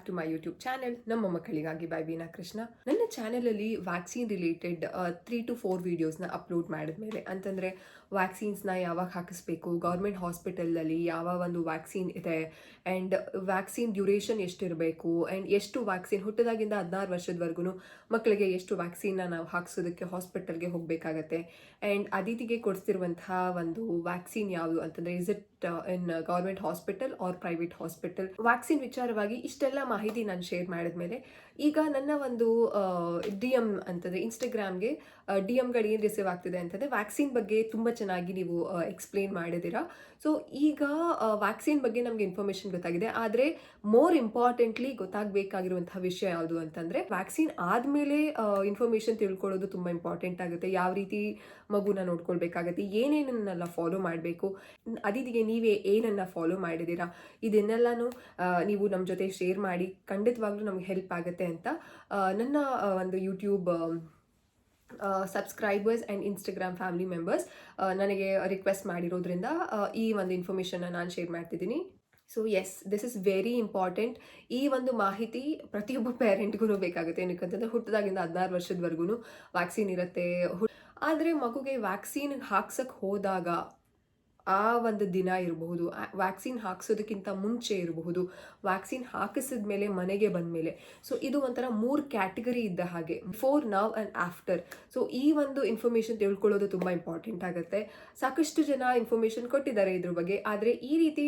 Back to my YouTube channel ನಮ್ಮ ಮಕ್ಕಳಿಗಾಗಿ by Veena Krishna ನನ್ನ ಚಾನೆಲಲ್ಲಿ vaccine related three two four ವೀಡಿಯೋಸ್ನ ಅಪ್ಲೋಡ್ ಮಾಡಿದ್ಮೇಲೆ ಅಂತಂದರೆ ವ್ಯಾಕ್ಸಿನ್ಸ್ನ ಯಾವಾಗ ಹಾಕಿಸ್ಬೇಕು? ಗೌರ್ಮೆಂಟ್ ಹಾಸ್ಪಿಟಲಲ್ಲಿ ಯಾವ ಒಂದು ವ್ಯಾಕ್ಸಿನ್ ಇದೆ? ಆ್ಯಂಡ್ ವ್ಯಾಕ್ಸಿನ್ ಡ್ಯೂರೇಷನ್ ಎಷ್ಟಿರಬೇಕು? ಆ್ಯಂಡ್ ಎಷ್ಟು ವ್ಯಾಕ್ಸಿನ್ ಹುಟ್ಟಿದಾಗಿಂದ ಹದಿನಾರು ವರ್ಷದವರೆಗೂ ಮಕ್ಕಳಿಗೆ ಎಷ್ಟು ವ್ಯಾಕ್ಸಿನ್ನ ನಾವು ಹಾಕಿಸೋದಕ್ಕೆ ಹಾಸ್ಪಿಟಲ್ಗೆ ಹೋಗಬೇಕಾಗತ್ತೆ? ಆ್ಯಂಡ್ ಅದಿತಿಗೆ ಕೊಡಿಸ್ತಿರುವಂತಹ ಒಂದು ವ್ಯಾಕ್ಸಿನ್ ಯಾವುದು ಅಂತಂದರೆ is it in government hospital or private hospital vaccine ವಿಚಾರವಾಗಿ ಇಷ್ಟೆಲ್ಲ ಮಾಹಿತಿ ನಾನು ಶೇರ್ ಮಾಡಿದ್ಮೇಲೆ ಈಗ ನನ್ನ ಒಂದು ಡಿ ಎಂ ಅಂತಂದರೆ ಇನ್ಸ್ಟಾಗ್ರಾಮ್ಗೆ ಡಿ ಎಮ್ಗಳು ಏನು ರಿಸೀವ್ ಆಗ್ತಿದೆ ಅಂತಂದರೆ ವ್ಯಾಕ್ಸಿನ್ ಬಗ್ಗೆ ತುಂಬ ಚೆನ್ನಾಗಿ ನೀವು ಎಕ್ಸ್ಪ್ಲೇನ್ ಮಾಡಿದ್ದೀರಾ. ಸೊ ಈಗ ವ್ಯಾಕ್ಸಿನ್ ಬಗ್ಗೆ ನಮಗೆ ಇನ್ಫಾರ್ಮೇಷನ್ ಗೊತ್ತಾಗಿದೆ. ಆದರೆ ಮೋರ್ ಇಂಪಾರ್ಟೆಂಟ್ಲಿ ಗೊತ್ತಾಗಬೇಕಾಗಿರುವಂತಹ ವಿಷಯ ಯಾವುದು ಅಂತಂದರೆ ವ್ಯಾಕ್ಸಿನ್ ಆದಮೇಲೆ ಇನ್ಫಾರ್ಮೇಷನ್ ತಿಳ್ಕೊಳ್ಳೋದು ತುಂಬ ಇಂಪಾರ್ಟೆಂಟ್ ಆಗುತ್ತೆ. ಯಾವ ರೀತಿ ಮಗುನ ನೋಡ್ಕೊಳ್ಬೇಕಾಗತ್ತೆ, ಏನೇನನ್ನೆಲ್ಲ ಫಾಲೋ ಮಾಡಬೇಕು, ಅದಿದಿಗೆ ನೀವೇ ಏನನ್ನ ಫಾಲೋ ಮಾಡಿದ್ದೀರಾ, ಇದನ್ನೆಲ್ಲನೂ ನೀವು ನಮ್ಮ ಜೊತೆ ಶೇರ್ ಮಾಡಿ ಖಂಡಿತವಾಗ್ಲೂ ನಮ್ಗೆ ಹೆಲ್ಪ್ ಆಗುತ್ತೆ ಅಂತ ನನ್ನ ಒಂದು YouTube subscribers and Instagram family members ನನಗೆ ರಿಕ್ವೆಸ್ಟ್ ಮಾಡಿರೋದ್ರಿಂದ ಈ ಒಂದು ಇನ್ಫಾರ್ಮೇಷನ್ನ ನಾನು ಶೇರ್ ಮಾಡ್ತಿದ್ದೀನಿ. So yes this is very important ಈ ಒಂದು ಮಾಹಿತಿ ಪ್ರತಿಯೊಬ್ಬ ಪೇರೆಂಟ್ಗೂ ಬೇಕಾಗುತ್ತೆ. ಏನಕ್ಕಂತಂದರೆ ಹುಟ್ಟದಾಗಿಂದ ಹದಿನಾರು ವರ್ಷದವರೆಗೂ ವ್ಯಾಕ್ಸಿನ್ ಇರುತ್ತೆ. ಆದರೆ ಮಗುಗೆ ವ್ಯಾಕ್ಸಿನ್ ಹಾಕ್ಸಕ್ಕೆ ಹೋದಾಗ ಆ ಒಂದು ದಿನ ಇರಬಹುದು ವ್ಯಾಕ್ಸಿನ್ ಹಾಕಿಸೋದಕ್ಕಿಂತ ಮುಂಚೆ ಇರಬಹುದು ವ್ಯಾಕ್ಸಿನ್ ಹಾಕಿಸಿದ ಮೇಲೆ ಮನೆಗೆ ಬಂದ ಮೇಲೆ ಸೊ ಇದು ಒಂಥರ ಮೂರು ಕ್ಯಾಟಗರಿ ಇದ್ದ ಹಾಗೆ ಫೋರ್ ನಾವ್ ಆ್ಯಂಡ್ ಆಫ್ಟರ್ ಸೊ ಈ ಒಂದು ಇನ್ಫಾರ್ಮೇಷನ್ ತಿಳ್ಕೊಳ್ಳೋದು ತುಂಬ ಇಂಪಾರ್ಟೆಂಟ್ ಆಗುತ್ತೆ. ಸಾಕಷ್ಟು ಜನ ಇನ್ಫಾರ್ಮೇಷನ್ ಕೊಟ್ಟಿದ್ದಾರೆ ಇದ್ರ ಬಗ್ಗೆ, ಆದರೆ ಈ ರೀತಿ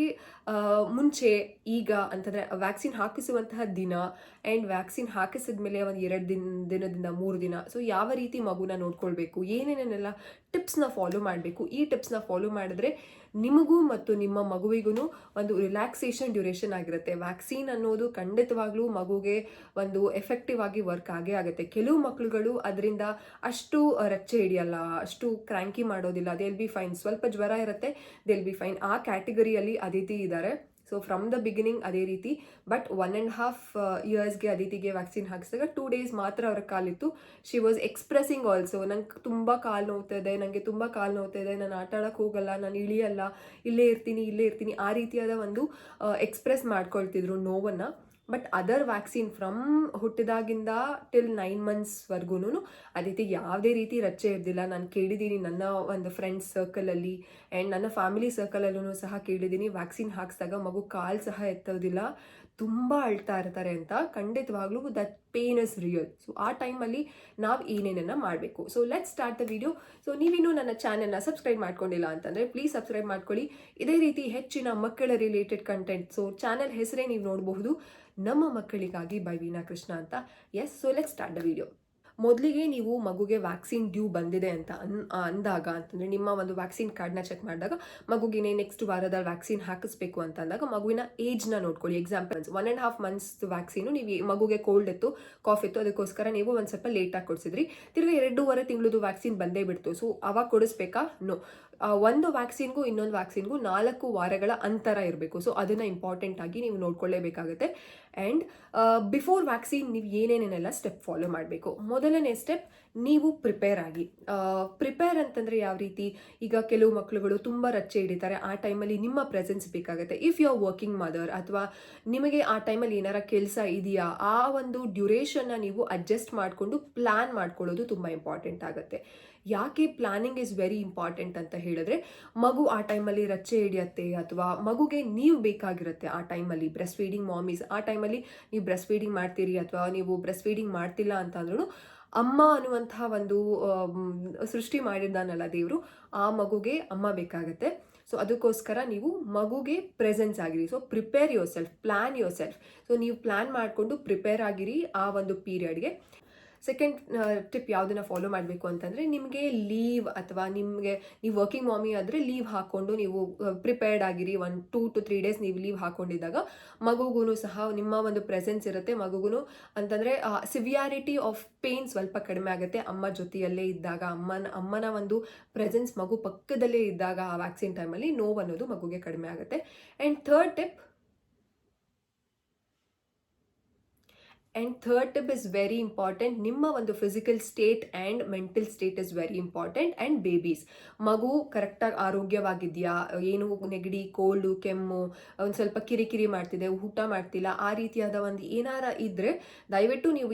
ಮುಂಚೆ, ಈಗ ಅಂತಂದರೆ ವ್ಯಾಕ್ಸಿನ್ ಹಾಕಿಸುವಂತಹ ದಿನ ಆ್ಯಂಡ್ ವ್ಯಾಕ್ಸಿನ್ ಹಾಕಿಸಿದ ಮೇಲೆ ಒಂದು ಎರಡು ದಿನ, ದಿನದಿಂದ ಮೂರು ದಿನ. ಸೊ ಯಾವ ರೀತಿ ಮಗುನ ನೋಡ್ಕೊಳ್ಬೇಕು? ಏನೇನೇನೆಲ್ಲ ಟಿಪ್ಸ್ನ ಫಾಲೋ ಮಾಡಬೇಕು? ಈ ಟಿಪ್ಸ್ನ ಫಾಲೋ ಮಾಡಿದ್ರೆ ನಿಮಗೂ ಮತ್ತು ನಿಮ್ಮ ಮಗುವಿಗೂ ಒಂದು ರಿಲ್ಯಾಕ್ಸೇಷನ್ ಡ್ಯೂರೇಷನ್ ಆಗಿರುತ್ತೆ. ವ್ಯಾಕ್ಸಿನ್ ಅನ್ನೋದು ಖಂಡಿತವಾಗ್ಲೂ ಮಗುಗೆ ಒಂದು ಎಫೆಕ್ಟಿವ್ ಆಗಿ ವರ್ಕ್ ಆಗೇ ಆಗುತ್ತೆ. ಕೆಲವು ಮಕ್ಕಳುಗಳು ಅದರಿಂದ ಅಷ್ಟು ರಚ್ಚೆ ಹಿಡಿಯಲ್ಲ, ಅಷ್ಟು ಕ್ರ್ಯಾಂಕಿ ಮಾಡೋದಿಲ್ಲ. ದೇಲ್ ಬಿ ಫೈನ್ ಸ್ವಲ್ಪ ಜ್ವರ ಇರುತ್ತೆ ದೇಲ್ ಬಿ ಫೈನ್ ಆ ಕ್ಯಾಟಗರಿಯಲ್ಲಿ ಅದಿತಿ ಇದ್ದಾರೆ. ಸೊ ಫ್ರಮ್ ದ ಬಿಗಿನಿಂಗ್ ಅದೇ ರೀತಿ. ಬಟ್ ಒನ್ ಆ್ಯಂಡ್ ಹಾಫ್ ಇಯರ್ಸ್ಗೆ ಅದಿತಿಗೆ ವ್ಯಾಕ್ಸಿನ್ ಹಾಕಿಸಿದಾಗ ಟೂ ಡೇಸ್ ಮಾತ್ರ ಅವ್ರ ಕಾಲಿತ್ತು. ಶಿ ವಾಸ್ ಎಕ್ಸ್ಪ್ರೆಸ್ಸಿಂಗ್ ಆಲ್ಸೋ ನಂಗೆ ತುಂಬ ಕಾಲು ನೋವ್ತಾ ಇದೆ ನನಗೆ ತುಂಬ ಕಾಲು ನೋವ್ತಾ ಇದೆ ನಾನು ಆಟ ಆಡೋಕ್ಕೆ ಹೋಗಲ್ಲ, ನಾನು ಇಳಿಯಲ್ಲ, ಇಲ್ಲೇ ಇರ್ತೀನಿ ಇಲ್ಲೇ ಇರ್ತೀನಿ, ಆ ರೀತಿಯಾದ ಒಂದು ಎಕ್ಸ್ಪ್ರೆಸ್ ಮಾಡ್ಕೊಳ್ತಿದ್ರು ನೋವನ್ನು. ಬಟ್ ಅದರ್ ವ್ಯಾಕ್ಸಿನ್ ಫ್ರಮ್ ಹುಟ್ಟಿದಾಗಿಂದ ಟಿಲ್ ನೈನ್ ಮಂತ್ಸ್ವರೆಗೂ ರೀತಿ ಯಾವುದೇ ರೀತಿ ರಚ್ಚೆ ಇರ್ದಿಲ್ಲ. ನಾನು ಕೇಳಿದ್ದೀನಿ ನನ್ನ ಒಂದು ಫ್ರೆಂಡ್ಸ್ ಸರ್ಕಲಲ್ಲಿ ಆ್ಯಂಡ್ ನನ್ನ ಫ್ಯಾಮಿಲಿ ಸರ್ಕಲಲ್ಲೂ ಸಹ ಕೇಳಿದ್ದೀನಿ ವ್ಯಾಕ್ಸಿನ್ ಹಾಕಿಸಿದಾಗ ಮಗು ಕಾಲು ಸಹ ಎತ್ತೋದಿಲ್ಲ. ತುಂಬ ಅಳ್ತಾ ಇರ್ತಾರೆ ಅಂತ ಖಂಡಿತವಾಗ್ಲೂ that pain is real so ಆ ಟೈಮಲ್ಲಿ ನಾವು ಏನೇನನ್ನ ಮಾಡಬೇಕು. So let start the video so ನೀವಿನ್ನು ನನ್ನ ಚಾನೆಲ್ನ ಸಬ್ಸ್ಕ್ರೈಬ್ ಮಾಡ್ಕೊಂಡಿಲ್ಲ ಅಂತಂದರೆ ಪ್ಲೀಸ್ ಸಬ್ಸ್ಕ್ರೈಬ್ ಮಾಡ್ಕೊಳ್ಳಿ. ಇದೇ ರೀತಿ ಹೆಚ್ಚಿನ ಮಕ್ಕಳ ರಿಲೇಟೆಡ್ ಕಂಟೆಂಟ್ ಸೊ ಚಾನೆಲ್ ಹೆಸರೇ ನೀವು ನೋಡಬಹುದು. ನಮ್ಮ ಮಕ್ಕಳಿಗಾಗಿ ಬೈ ವೀನಾ ಕೃಷ್ಣ ಅಂತ. Yes so let start the video ಮೊದಲಿಗೆ ನೀವು ಮಗುಗೆ ವ್ಯಾಕ್ಸಿನ್ ಡ್ಯೂ ಬಂದಿದೆ ಅಂತ ಅನ್ ಅಂದಾಗ ಅಂತಂದರೆ ನಿಮ್ಮ ಒಂದು ವ್ಯಾಕ್ಸಿನ್ ಕಾರ್ಡ್ನ ಚೆಕ್ ಮಾಡಿದಾಗ ಮಗುಗಿನೇ ನೆಕ್ಸ್ಟ್ ವಾರದಲ್ಲಿ ವ್ಯಾಕ್ಸಿನ್ ಹಾಕಿಸ್ಬೇಕು ಅಂತ ಅಂದಾಗ ಮಗುವಿನ ಏಜ್ನ ನೋಡ್ಕೊಳ್ಳಿ. Examples one and half months vaccine ನೀವು ಮಗುಗೆ ಕೋಲ್ಡ್ ಇತ್ತು ಕಾಫ್ ಇತ್ತು, ಅದಕ್ಕೋಸ್ಕರ ನೀವು ಒಂದು ಸ್ವಲ್ಪ ಲೇಟಾಗಿ ಕೊಡಿಸಿದ್ರಿ. ತಿರ್ಗಿ ಎರಡೂವರೆ ತಿಂಗಳದು ವ್ಯಾಕ್ಸಿನ್ ಬಂದೇ ಬಿಡ್ತು. ಸೊ ಅವಾಗ ಕೊಡಿಸ್ಬೇಕಾ? ನೋ ಒಂದು ವ್ಯಾಕ್ಸಿನ್ಗೂ ಇನ್ನೊಂದು ವ್ಯಾಕ್ಸಿನ್ಗೂ ನಾಲ್ಕು ವಾರಗಳ ಅಂತರ ಇರಬೇಕು. ಸೊ ಅದನ್ನು ಇಂಪಾರ್ಟೆಂಟ್ ಆಗಿ ನೀವು ನೋಡ್ಕೊಳ್ಳೇಬೇಕಾಗುತ್ತೆ. ಆ್ಯಂಡ್ ಬಿಫೋರ್ ವ್ಯಾಕ್ಸಿನ್ ನೀವು ಏನೇನೇನೆಲ್ಲ ಸ್ಟೆಪ್ ಫಾಲೋ ಮಾಡಬೇಕು. ಮೊದಲನೇ ಸ್ಟೆಪ್ ನೀವು ಪ್ರಿಪೇರ್ ಆಗಿ. ಪ್ರಿಪೇರ್ ಅಂತಂದರೆ ಯಾವ ರೀತಿ? ಈಗ ಕೆಲವು ಮಕ್ಕಳುಗಳು ತುಂಬ ರಚ್ಚೆ ಹಿಡಿತಾರೆ. ಆ ಟೈಮಲ್ಲಿ ನಿಮ್ಮ ಪ್ರೆಸೆನ್ಸ್ ಬೇಕಾಗುತ್ತೆ. If you are working mother ಅಥವಾ ನಿಮಗೆ ಆ ಟೈಮಲ್ಲಿ ಏನಾರ ಕೆಲಸ ಇದೆಯಾ, ಆ ಒಂದು ಡ್ಯೂರೇಷನ್ನ ನೀವು ಅಡ್ಜಸ್ಟ್ ಮಾಡಿಕೊಂಡು ಪ್ಲ್ಯಾನ್ ಮಾಡ್ಕೊಳ್ಳೋದು ತುಂಬ ಇಂಪಾರ್ಟೆಂಟ್ ಆಗುತ್ತೆ. ಯಾಕೆ ಪ್ಲಾನಿಂಗ್ ಇಸ್ ವೆರಿ ಇಂಪಾರ್ಟೆಂಟ್ ಅಂತ ಹೇಳಿದ್ರೆ, ಮಗು ಆ ಟೈಮಲ್ಲಿ ರಚ್ಚೆ ಹಿಡಿಯತ್ತೆ ಅಥವಾ ಮಗುಗೆ ನೀವು ಬೇಕಾಗಿರುತ್ತೆ ಆ ಟೈಮಲ್ಲಿ ಬ್ರೆಸ್ಟ್ ಫೀಡಿಂಗ್ ಮಾಮೀಸ್ ಆ ಟೈಮಲ್ಲಿ ನೀವು ಬ್ರೆಸ್ಟ್ ಫೀಡಿಂಗ್ ಮಾಡ್ತೀರಿ ಅಥವಾ ನೀವು ಬ್ರೆಸ್ಟ್ ಫೀಡಿಂಗ್ ಮಾಡ್ತಿಲ್ಲ ಅಂತ ಅಂದ್ರೂ ಅಮ್ಮ ಅನ್ನುವಂತಹ ಒಂದು ಸೃಷ್ಟಿ ಮಾಡಿದ್ದಾನಲ್ಲ ದೇವರು, ಆ ಮಗುಗೆ ಅಮ್ಮ ಬೇಕಾಗತ್ತೆ. ಸೊ ಅದಕ್ಕೋಸ್ಕರ ನೀವು ಮಗುಗೆ ಪ್ರೆಸೆನ್ಸ್ ಆಗಿರಿ. So prepare yourself plan yourself so ನೀವು ಪ್ಲ್ಯಾನ್ ಮಾಡಿಕೊಂಡು ಪ್ರಿಪೇರ್ ಆಗಿರಿ ಆ ಒಂದು ಪೀರಿಯಡ್ಗೆ ಸೆಕೆಂಡ್ ಟಿಪ್ ಯಾವುದನ್ನ ಫಾಲೋ ಮಾಡಬೇಕು ಅಂತಂದರೆ ನಿಮಗೆ ಲೀವ್ ಅಥವಾ ನಿಮಗೆ, ನೀವು ವರ್ಕಿಂಗ್ ಮಾಮಿ ಆದರೆ ಲೀವ್ ಹಾಕ್ಕೊಂಡು ನೀವು ಪ್ರಿಪೇರ್ಡ್ ಆಗಿರಿ. One two to three days ನೀವು ಲೀವ್ ಹಾಕ್ಕೊಂಡಿದ್ದಾಗ ಮಗುಗೂ ಸಹ ನಿಮ್ಮ ಒಂದು ಪ್ರೆಸೆನ್ಸ್ ಇರುತ್ತೆ. ಮಗುಗೂ ಅಂತಂದರೆ ಸಿವಿಯಾರಿಟಿ ಆಫ್ ಪೇನ್ ಸ್ವಲ್ಪ ಕಡಿಮೆ ಆಗುತ್ತೆ. ಅಮ್ಮ ಜೊತೆಯಲ್ಲೇ ಇದ್ದಾಗ, ಅಮ್ಮನ ಅಮ್ಮನ ಒಂದು ಪ್ರೆಸೆನ್ಸ್ ಮಗು ಪಕ್ಕದಲ್ಲೇ ಇದ್ದಾಗ ಆ ವ್ಯಾಕ್ಸಿನ್ ಟೈಮಲ್ಲಿ ನೋವು ಅನ್ನೋದು ಮಗುಗೆ ಕಡಿಮೆ ಆಗುತ್ತೆ. And third tip and third tip is very important ನಿಮ್ಮ ಒಂದು physical state and mental state is very important and babies ಮಗು ಕರೆಕ್ಟಾಗಿ ಆರೋಗ್ಯವಾಗಿದೆಯಾ? ಏನು ನೆಗಡಿ ಕೋಲ್ಡು ಕೆಮ್ಮು, ಒಂದು ಸ್ವಲ್ಪ ಕಿರಿಕಿರಿ ಮಾಡ್ತಿದೆ, ಊಟ ಮಾಡ್ತಿಲ್ಲ, ಆ ರೀತಿಯಾದ ಒಂದು ಏನಾರ ಇದ್ದರೆ ದಯವಿಟ್ಟು ನೀವು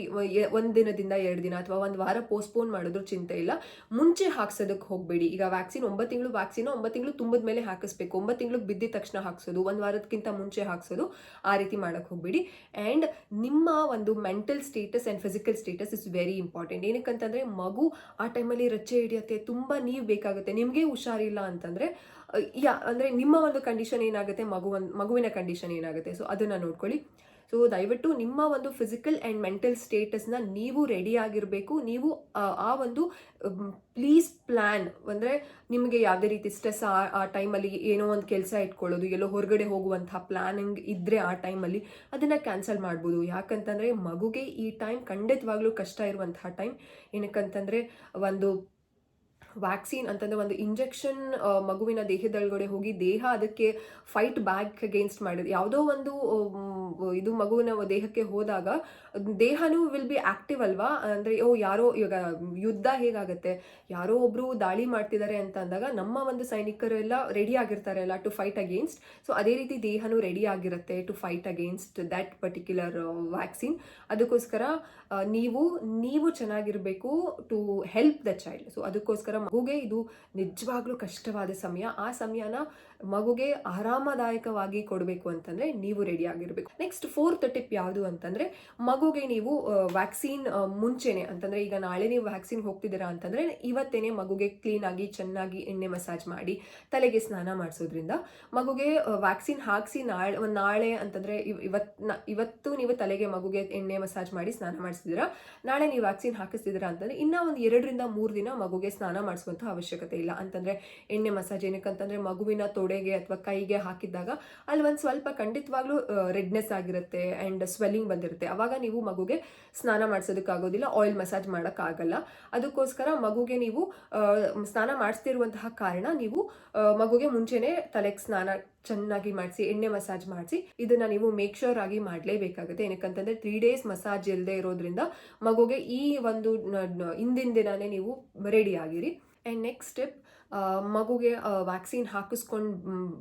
ಒಂದು ದಿನದಿಂದ ಎರಡು ದಿನ ಅಥವಾ ಒಂದು ವಾರ ಪೋಸ್ಟ್ಪೋನ್ ಮಾಡಿದ್ರು ಚಿಂತೆ ಇಲ್ಲ. ಮುಂಚೆ ಹಾಕ್ಸೋದಕ್ಕೆ ಹೋಗಬೇಡಿ. ಈಗ ವ್ಯಾಕ್ಸಿನ್ ಒಂಬತ್ತು ತಿಂಗಳು ವ್ಯಾಕ್ಸಿನ್ ಒಂಬತ್ತು ತಿಂಗಳು ತುಂಬಿದ ಮೇಲೆ ಹಾಕಿಸ್ಬೇಕು. ಒಂಬತ್ತು ತಿಂಗಳು ಬಿದ್ದಿದ ತಕ್ಷಣ ಹಾಕ್ಸೋದು, ಒಂದು ವಾರದಕ್ಕಿಂತ ಮುಂಚೆ ಹಾಕ್ಸೋದು, ಆ ರೀತಿ ಮಾಡೋಕ್ಕೆ ಹೋಗಬೇಡಿ. ಆ್ಯಂಡ್ ನಿಮ್ಮ ಒಂದು mental status and physical status is very important ಏನಕ್ಕಂತಂದರೆ ಮಗು ಆ ಟೈಮಲ್ಲಿ ರಚ್ಚೆ ಹಿಡಿಯುತ್ತೆ, ತುಂಬ ನೀವು ಬೇಕಾಗುತ್ತೆ. ನಿಮಗೆ ಹುಷಾರಿಲ್ಲ ಅಂತಂದರೆ ಯಾ, ಅಂದರೆ ನಿಮ್ಮ ಒಂದು ಕಂಡೀಷನ್ ಏನಾಗುತ್ತೆ ಮಗು ಒಂದು ಮಗುವಿನ ಕಂಡೀಷನ್ ಏನಾಗುತ್ತೆ. ಸೊ ಅದನ್ನು ನೋಡ್ಕೊಳ್ಳಿ. ಸೊ ದಯವಿಟ್ಟು ನಿಮ್ಮ ಒಂದು ಫಿಸಿಕಲ್ ಆ್ಯಂಡ್ ಮೆಂಟಲ್ ಸ್ಟೇಟಸ್ನ ನೀವು ರೆಡಿ ಆಗಿರಬೇಕು. ನೀವು ಆ, ಒಂದು ಪ್ಲೀಸ್ ಪ್ಲ್ಯಾನ್ ಅಂದರೆ ನಿಮಗೆ ಯಾವುದೇ ರೀತಿ ಸ್ಟ್ರೆಸ್ ಆ ಆ ಟೈಮಲ್ಲಿ ಏನೋ ಒಂದು ಕೆಲಸ ಇಟ್ಕೊಳ್ಳೋದು ಎಲ್ಲೋ ಹೊರಗಡೆ ಹೋಗುವಂಥ ಪ್ಲ್ಯಾನಿಂಗ್ ಇದ್ದರೆ ಆ ಟೈಮಲ್ಲಿ ಅದನ್ನು ಕ್ಯಾನ್ಸಲ್ ಮಾಡ್ಬೋದು. ಯಾಕಂತಂದರೆ ಮಗುಗೆ ಈ ಟೈಮ್ ಖಂಡಿತವಾಗ್ಲೂ ಕಷ್ಟ ಇರುವಂತಹ ಟೈಮ್ ಏನಕ್ಕಂತಂದರೆ ಒಂದು ವ್ಯಾಕ್ಸಿನ್ ಅಂತಂದರೆ ಒಂದು ಇಂಜೆಕ್ಷನ್ ಮಗುವಿನ ದೇಹದೊಳಗಡೆ ಹೋಗಿ ದೇಹ ಅದಕ್ಕೆ ಫೈಟ್ ಬ್ಯಾಕ್ ಅಗೇನ್ಸ್ಟ್ ಮಾಡಿದೆ. ಯಾವುದೋ ಒಂದು ಇದು ಮಗುವಿನ ದೇಹಕ್ಕೆ ಹೋದಾಗ ದೇಹನೂ ವಿಲ್ ಬಿ ಆಕ್ಟಿವ್ ಅಲ್ವಾ? ಅಂದರೆ, ಓ, ಯಾರೋ ಇವಾಗ ಯುದ್ಧ ಹೇಗಾಗುತ್ತೆ? ಯಾರೋ ಒಬ್ಬರು ದಾಳಿ ಮಾಡ್ತಿದ್ದಾರೆ ಅಂತ ಅಂದಾಗ ನಮ್ಮ ಒಂದು ಸೈನಿಕರೆಲ್ಲ ರೆಡಿ ಆಗಿರ್ತಾರೆ ಅಲ್ಲ ಟು ಫೈಟ್ ಅಗೇನ್ಸ್ಟ್ ಸೊ ಅದೇ ರೀತಿ ದೇಹನೂ ರೆಡಿ ಆಗಿರುತ್ತೆ to fight against that particular vaccine ಅದಕ್ಕೋಸ್ಕರ ನೀವು ನೀವು ಚೆನ್ನಾಗಿರಬೇಕು to help the child so ಅದಕ್ಕೋಸ್ಕರ ಮಗುಗೆ ಇದು ನಿಜವಾಗ್ಲೂ ಕಷ್ಟವಾದ ಸಮಯ. ಆ ಸಮಯನ ಮಗುಗೆ ಆರಾಮದಾಯಕವಾಗಿ ಕೊಡಬೇಕು ಅಂತಂದ್ರೆ ನೀವು ರೆಡಿ ಆಗಿರಬೇಕು. ನೆಕ್ಸ್ಟ್ ಫೋರ್ತ್ ಟಿಪ್ ಯಾವುದು ಅಂತಂದ್ರೆ ಮಗುಗೆ ನೀವು ವ್ಯಾಕ್ಸಿನ್ ಮುಂಚೆನೆ ಅಂತಂದ್ರೆ ಈಗ ನಾಳೆ ನೀವು ವ್ಯಾಕ್ಸಿನ್ ಹೋಗ್ತಿದ್ದೀರಾ ಅಂತಂದ್ರೆ ಇವತ್ತೇನೆ ಮಗುಗೆ ಕ್ಲೀನ್ ಆಗಿ ಚೆನ್ನಾಗಿ ಎಣ್ಣೆ ಮಸಾಜ್ ಮಾಡಿ ತಲೆಗೆ ಸ್ನಾನ ಮಾಡಿಸೋದ್ರಿಂದ ಮಗುಗೆ ವ್ಯಾಕ್ಸಿನ್ ಹಾಕಿಸಿ ನಾಳೆ, ಒಂದು ನಾಳೆ ಅಂತಂದ್ರೆ ಇವತ್ತು ಇವತ್ತು ನೀವು ತಲೆಗೆ ಮಗುಗೆ ಎಣ್ಣೆ ಮಸಾಜ್ ಮಾಡಿ ಸ್ನಾನ ಮಾಡಿಸಿದಿರಾ ನಾಳೆ ನೀವು ವ್ಯಾಕ್ಸಿನ್ ಹಾಕಿಸ್ತಿದ್ದೀರಾ ಅಂತಂದ್ರೆ ಇನ್ನೂ ಒಂದು ಎರಡರಿಂದ ಮೂರು ದಿನ ಮಗುಗೆ ಸ್ನಾನ ಮಾಡಿಸುವಂಥ ಅವಶ್ಯಕತೆ ಇಲ್ಲ. ಅಂತಂದ್ರೆ ಎಣ್ಣೆ ಮಸಾಜ್ ಏನಕ್ಕಂತಂದ್ರೆ ಮಗುವಿನ ತೊಡೆಗೆ ಅಥವಾ ಕೈಗೆ ಹಾಕಿದಾಗ ಅಲ್ಲಿ ಒಂದು ಸ್ವಲ್ಪ ಖಂಡಿತವಾಗ್ಲೂ ರೆಡ್ನೆಸ್ ಆಗಿರುತ್ತೆ ಆ್ಯಂಡ್ ಸ್ವೆಲ್ಲಿಂಗ್ ಬಂದಿರುತ್ತೆ. ಅವಾಗ ನೀವು ಮಗುಗೆ ಸ್ನಾನ ಮಾಡಿಸೋದಕ್ಕಾಗೋದಿಲ್ಲ ಆಯಿಲ್ ಮಸಾಜ್ ಮಾಡೋಕ್ಕಾಗಲ್ಲ. ಅದಕ್ಕೋಸ್ಕರ ಮಗುಗೆ ನೀವು ಸ್ನಾನ ಮಾಡಿಸ್ತಿರುವಂತಹ ಕಾರಣ ನೀವು ಮಗುಗೆ ಮುಂಚೆನೆ ತಲೆಗೆ ಸ್ನಾನ ಚೆನ್ನಾಗಿ ಮಾಡಿಸಿ, ಎಣ್ಣೆ ಮಸಾಜ್ ಮಾಡಿಸಿ, ಇದನ್ನ ನೀವು ಮೇಕ್ ಶೋರ್ ಆಗಿ ಮಾಡಲೇಬೇಕಾಗುತ್ತೆ. ಏನಕ್ಕಂತಂದ್ರೆ ತ್ರೀ ಡೇಸ್ ಮಸಾಜ್ ಇಲ್ಲದೆ ಇರೋದ್ರಿಂದ ಮಗುಗೆ ಈ ಒಂದು ಹಿಂದಿನ ದಿನಾನೇ ನೀವು ರೆಡಿ ಆಗಿರಿ. ಆ್ಯಂಡ್ ನೆಕ್ಸ್ಟ್ ಸ್ಟೆಪ್ ಮಗುಗೆ ವ್ಯಾಕ್ಸಿನ್ ಹಾಕಿಸ್ಕೊಂಡು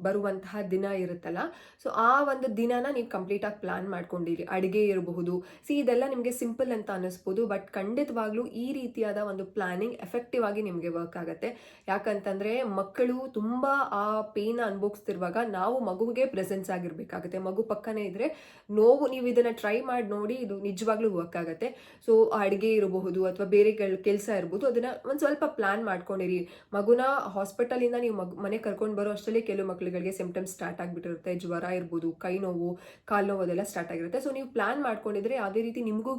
ಬರುವಂತಹ ದಿನ ಇರುತ್ತಲ್ಲ. ಸೊ ಆ ಒಂದು ದಿನನ ನೀವು ಕಂಪ್ಲೀಟಾಗಿ ಪ್ಲ್ಯಾನ್ ಮಾಡ್ಕೊಂಡಿರಿ. ಅಡುಗೆ ಇರಬಹುದು. ಸಿ ಇದೆಲ್ಲ ನಿಮಗೆ ಸಿಂಪಲ್ ಅಂತ ಅನ್ನಿಸ್ಬೋದು ಬಟ್ ಖಂಡಿತವಾಗ್ಲೂ ಈ ರೀತಿಯಾದ ಒಂದು ಪ್ಲಾನಿಂಗ್ ಎಫೆಕ್ಟಿವ್ ಆಗಿ ನಿಮಗೆ ವರ್ಕ್ ಆಗುತ್ತೆ. ಯಾಕಂತಂದರೆ, ಮಕ್ಕಳು ತುಂಬ ಆ ಪೇನ್ ಅನುಭವಿಸ್ತಿರುವಾಗ ನಾವು ಮಗುವಿಗೆ ಪ್ರೆಸೆನ್ಸ್ ಆಗಿರಬೇಕಾಗುತ್ತೆ. ಮಗು ಪಕ್ಕನೇ ಇದ್ದರೆ ನೋವು ನೀವು ಇದನ್ನು ಟ್ರೈ ಮಾಡಿ ನೋಡಿ ಇದು ನಿಜವಾಗ್ಲೂ ವರ್ಕ್ ಆಗುತ್ತೆ. ಸೊ ಅಡುಗೆ ಇರಬಹುದು ಅಥವಾ ಬೇರೆ ಕೆಲಸ ಇರ್ಬೋದು, ಅದನ್ನು ಒಂದು ಸ್ವಲ್ಪ ಪ್ಲ್ಯಾನ್ ಮಾಡ್ಕೊಂಡಿರಿ. ಮಗುನ ಹಾಸ್ಪಿಟಲಿಂದ ನೀವು ಮಗ, ಮನೆ ಕರ್ಕೊಂಡು ಬರೋ ಅಷ್ಟರಲ್ಲಿ ಕೆಲವು ಮಕ್ಕಳುಗಳಿಗೆ ಸಿಂಪ್ಟಮ್ಸ್ ಸ್ಟಾರ್ಟ್ ಆಗಿಬಿಟ್ಟಿರುತ್ತೆ. ಜ್ವರ ಇರ್ಬೋದು, ಕೈ ನೋವು, ಕಾಲು ನೋವು ಅದೆಲ್ಲ ಸ್ಟಾರ್ಟ್ ಆಗಿರುತ್ತೆ. ಸೊ ನೀವು ಪ್ಲಾನ್ ಮಾಡ್ಕೊಂಡಿದ್ರೆ ಯಾವುದೇ ರೀತಿ ನಿಮಗೂ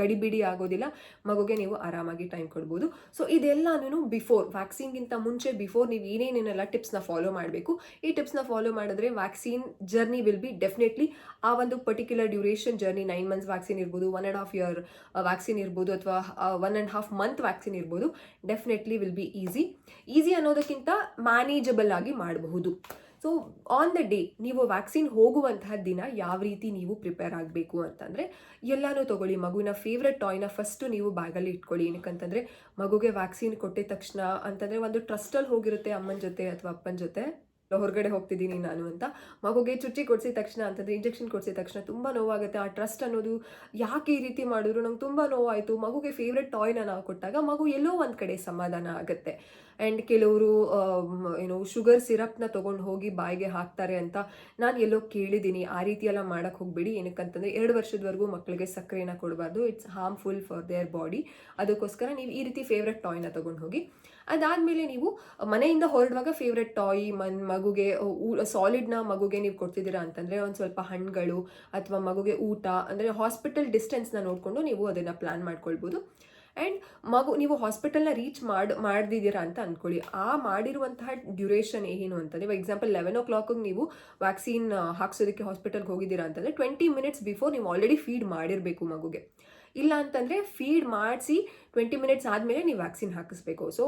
ಗಡಿಬಿಡಿ ಆಗೋದಿಲ್ಲ. ಮಗುಗೆ ನೀವು ಆರಾಮಾಗಿ ಟೈಮ್ ಕೊಡ್ಬೋದು. ಸೊ ಇದೆಲ್ಲನೂ ಬಿಫೋರ್ ವ್ಯಾಕ್ಸಿನ್ಗಿಂತ ಮುಂಚೆ ಬಿಫೋರ್ ನೀವು ಏನೇನೇನೆಲ್ಲ ಟಿಪ್ಸ್ನ ಫಾಲೋ ಮಾಡಬೇಕು. ಈ ಟಿಪ್ಸ್ನ ಫಾಲೋ ಮಾಡಿದ್ರೆ vaccine journey will be definitely ಆ ಒಂದು particular duration journey nine months vaccine ಇರ್ಬೋದು one and half year vaccine ಇರ್ಬೋದು, ಅಥವಾ one and half month vaccine ಇರ್ಬೋದು definitely will be easy easy ಅನ್ನೋದಕ್ಕಿಂತ ಮ್ಯಾನೇಜಬಲ್ ಆಗಿ ಮಾಡಬಹುದು. ಸೊ ಆನ್ ದ ಡೇ ನೀವು ವ್ಯಾಕ್ಸಿನ್ ಹೋಗುವಂತಹ ದಿನ ಯಾವ ರೀತಿ ನೀವು ಪ್ರಿಪೇರ್ ಆಗಬೇಕು ಅಂತಂದರೆ, ಎಲ್ಲನೂ ತಗೊಳ್ಳಿ. ಮಗುವಿನ ಫೇವ್ರೆಟ್ ಟಾಯ್ನ ಫಸ್ಟು ನೀವು ಬ್ಯಾಗಲ್ಲಿ ಇಟ್ಕೊಳ್ಳಿ. ಏನಕ್ಕಂತಂದರೆ, ಮಗುಗೆ ವ್ಯಾಕ್ಸಿನ್ ಕೊಟ್ಟಿದ ತಕ್ಷಣ ಅಂತಂದರೆ ಒಂದು ಟ್ರಸ್ಟಲ್ಲಿ ಹೋಗಿರುತ್ತೆ ಅಮ್ಮನ ಜೊತೆ ಅಥವಾ ಅಪ್ಪನ ಜೊತೆ. ಹೊರಗಡೆ ಹೋಗ್ತಿದ್ದೀನಿ ನಾನು ಅಂತ. ಮಗುಗೆ ಚುಚ್ಚಿ ಕೊಡಿಸಿದ ತಕ್ಷಣ ಅಂತಂದರೆ ಇಂಜೆಕ್ಷನ್ ಕೊಡಿಸಿದ ತಕ್ಷಣ ತುಂಬ ನೋವಾಗುತ್ತೆ. ಆ ಟ್ರಸ್ಟ್ ಅನ್ನೋದು ಯಾಕೆ ಈ ರೀತಿ ಮಾಡಿದ್ರು? ನಂಗೆ ತುಂಬ ನೋವಾಯಿತು. ಮಗುಗೆ ಫೇವ್ರೆಟ್ ಟಾಯ್ನ ನಾವು ಕೊಟ್ಟಾಗ ಮಗು ಎಲ್ಲೋ ಒಂದು ಕಡೆ ಸಮಾಧಾನ ಆಗುತ್ತೆ. ಆ್ಯಂಡ್ ಕೆಲವರು ಏನು ಶುಗರ್ ಸಿರಪ್ನ ತೊಗೊಂಡು ಹೋಗಿ ಬಾಯಿಗೆ ಹಾಕ್ತಾರೆ ಅಂತ ನಾನು ಎಲ್ಲೋ ಕೇಳಿದ್ದೀನಿ. ಆ ರೀತಿಯೆಲ್ಲ ಮಾಡೋಕ್ಕೆ ಹೋಗಬೇಡಿ. ಏನಕ್ಕಂತಂದರೆ, ಎರಡು ವರ್ಷದವರೆಗೂ ಮಕ್ಕಳಿಗೆ ಸಕ್ಕರೆನ ಕೊಡಬಾರ್ದು. It's harmful for their body ಅದಕ್ಕೋಸ್ಕರ ನೀವು ಈ ರೀತಿ ಫೇವ್ರೆಟ್ ಟಾಯ್ನ ತೊಗೊಂಡು ಹೋಗಿ ಅದಾದಮೇಲೆ ನೀವು ಮನೆಯಿಂದ ಹೊರಡುವಾಗ ಫೇವ್ರೆಟ್ ಟಾಯ್ ಮನ್, ಮಗುಗೆ ಸಾಲಿಡ್ನ ಮಗುಗೆ ನೀವು ಕೊಡ್ತಿದ್ದೀರಾ ಅಂತಂದರೆ ಒಂದು ಸ್ವಲ್ಪ ಹಣ್ಣುಗಳು ಅಥವಾ ಮಗುಗೆ ಊಟ, ಅಂದರೆ ಹಾಸ್ಪಿಟಲ್ ಡಿಸ್ಟೆನ್ಸ್ನ ನೋಡಿಕೊಂಡು ನೀವು ಅದನ್ನು ಪ್ಲ್ಯಾನ್ ಮಾಡ್ಕೊಳ್ಬೋದು. ಆ್ಯಂಡ್ ಮಗು, ನೀವು ಹಾಸ್ಪಿಟಲ್ನ ರೀಚ್ ಮಾಡಿ, ಮಾಡ್ದಿದ್ದೀರಾ ಅಂತ ಅಂದ್ಕೊಳ್ಳಿ ಆ ಮಾಡಿರುವಂತಹ ಡ್ಯೂರೇಷನ್ ಏನು ಅಂತಂದರೆ ನೀವು ಎಕ್ಸಾಂಪಲ್ ಲೆವೆನ್ ಓ ಕ್ಲಾಕಿಗೆ ನೀವು ವ್ಯಾಕ್ಸಿನ್ ಹಾಕ್ಸೋದಕ್ಕೆ ಹಾಸ್ಪಿಟಲ್ಗೆ ಹೋಗಿದ್ದೀರಾ ಅಂತಂದರೆ ಟ್ವೆಂಟಿ ಮಿನಿಟ್ಸ್ ಬಿಫೋರ್ ನೀವು ಆಲ್ರೆಡಿ ಫೀಡ್ ಮಾಡಿರಬೇಕು ಮಗುಗೆ. ಇಲ್ಲ ಅಂತಂದರೆ ಫೀಡ್ ಮಾಡಿಸಿ ಟ್ವೆಂಟಿ ಮಿನಿಟ್ಸ್ ಆದಮೇಲೆ ನೀವು ವ್ಯಾಕ್ಸಿನ್ ಹಾಕಿಸ್ಬೇಕು. ಸೊ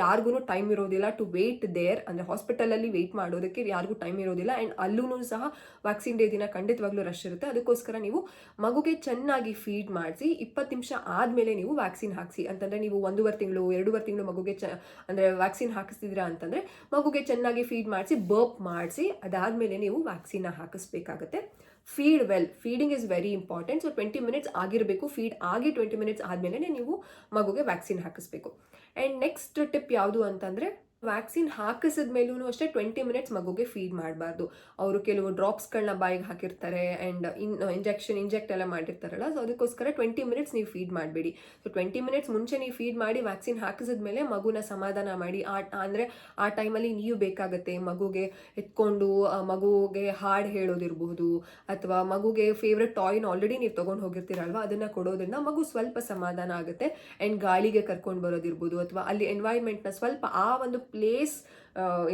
ಯಾರಿಗೂ ಟೈಮ್ ಇರೋದಿಲ್ಲ ಟು ವೇಟ್ ದೇರ್ ಅಂದರೆ ಹಾಸ್ಪಿಟಲಲ್ಲಿ ವೆಯ್ಟ್ ಮಾಡೋದಕ್ಕೆ ಯಾರಿಗೂ ಟೈಮ್ ಇರೋದಿಲ್ಲ. ಆ್ಯಂಡ್ ಅಲ್ಲೂ ಸಹ ವ್ಯಾಕ್ಸಿನ್ ಡೇ ದಿನ ಖಂಡಿತವಾಗ್ಲೂ ರಶ್ ಇರುತ್ತೆ. ಅದಕ್ಕೋಸ್ಕರ ನೀವು ಮಗುಗೆ ಚೆನ್ನಾಗಿ ಫೀಡ್ ಮಾಡಿಸಿ ಇಪ್ಪತ್ತು ನಿಮಿಷ ಆದಮೇಲೆ ನೀವು ವ್ಯಾಕ್ಸಿನ್ ಹಾಕಿಸಿ. ಅಂತಂದರೆ ನೀವು ಒಂದೂವರೆ ತಿಂಗಳು, ಎರಡೂವರೆ ತಿಂಗಳು ಮಗುಗೆ ಚ, ಅಂದರೆ ವ್ಯಾಕ್ಸಿನ್ ಹಾಕಿಸ್ತಿದ್ದೀರಾ ಅಂತಂದರೆ ಮಗುಗೆ ಚೆನ್ನಾಗಿ ಫೀಡ್ ಮಾಡಿಸಿ ಬರ್ಪ್ ಮಾಡಿಸಿ, ಅದಾದಮೇಲೆ ನೀವು vaccine ಹಾಕಿಸ್ಬೇಕಾಗತ್ತೆ. Feed well feeding is very important so twenty minutes ಆಗಿರಬೇಕು. ಫೀಡ್ ಆಗಿ ಟ್ವೆಂಟಿ ಮಿನಿಟ್ಸ್ ಆದಮೇಲೆ ನೀವು ಮಗುಗೆ ವ್ಯಾಕ್ಸಿನ್ ಹಾಕಿಸ್ಬೇಕು. ಆ್ಯಂಡ್ ನೆಕ್ಸ್ಟ್ ಟಿಪ್ ಯಾವುದು ಅಂತಂದರೆ ವ್ಯಾಕ್ಸಿನ್ ಹಾಕಿಸಿದ ಮೇಲೂ ಅಷ್ಟೇ ಟ್ವೆಂಟಿ ಮಿನಿಟ್ಸ್ ಮಗುಗೆ ಫೀಡ್ ಮಾಡಬಾರ್ದು. ಅವರು ಕೆಲವು ಡ್ರಾಪ್ಸ್ಗಳನ್ನ ಬಾಯಿಗೆ ಹಾಕಿರ್ತಾರೆ ಆ್ಯಂಡ್ ಇನ್ ಇಂಜೆಕ್ಷನ್ ಇಂಜೆಕ್ಟ್ ಎಲ್ಲ ಮಾಡಿರ್ತಾರಲ್ಲ ಸೊ ಅದಕ್ಕೋಸ್ಕರ ಟ್ವೆಂಟಿ ಮಿನಿಟ್ಸ್ ನೀವು ಫೀಡ್ ಮಾಡಬೇಡಿ. ಸೊ ಟ್ವೆಂಟಿ ಮಿನಿಟ್ಸ್ ಮುಂಚೆ ನೀವು ಫೀಡ್ ಮಾಡಿ ವ್ಯಾಕ್ಸಿನ್ ಹಾಕಿಸಿದ ಮೇಲೆ ಮಗುನ ಸಮಾಧಾನ ಮಾಡಿ, ಆ, ಅಂದರೆ ಆ ಟೈಮಲ್ಲಿ ನೀವು ಬೇಕಾಗತ್ತೆ ಮಗುಗೆ ಎತ್ಕೊಂಡು ಮಗುಗೆ ಹಾಡು ಹೇಳೋದಿರಬಹುದು ಅಥವಾ ಮಗುಗೆ ಫೇವ್ರೆಟ್ ಟಾಯ್ನ ಆಲ್ರೆಡಿ ನೀವು ತೊಗೊಂಡು ಹೋಗಿರ್ತೀರಲ್ವ, ಅದನ್ನು ಕೊಡೋದ್ರಿಂದ ಮಗು ಸ್ವಲ್ಪ ಸಮಾಧಾನ ಆಗುತ್ತೆ ಆ್ಯಂಡ್ ಗಾಳಿಗೆ ಕರ್ಕೊಂಡು ಬರೋದಿರ್ಬೋದು, ಅಥವಾ ಅಲ್ಲಿ ಎನ್ವೈರ್ಮೆಂಟ್ನ ಸ್ವಲ್ಪ ಆ ಒಂದು ಪ್ಲೇಸ್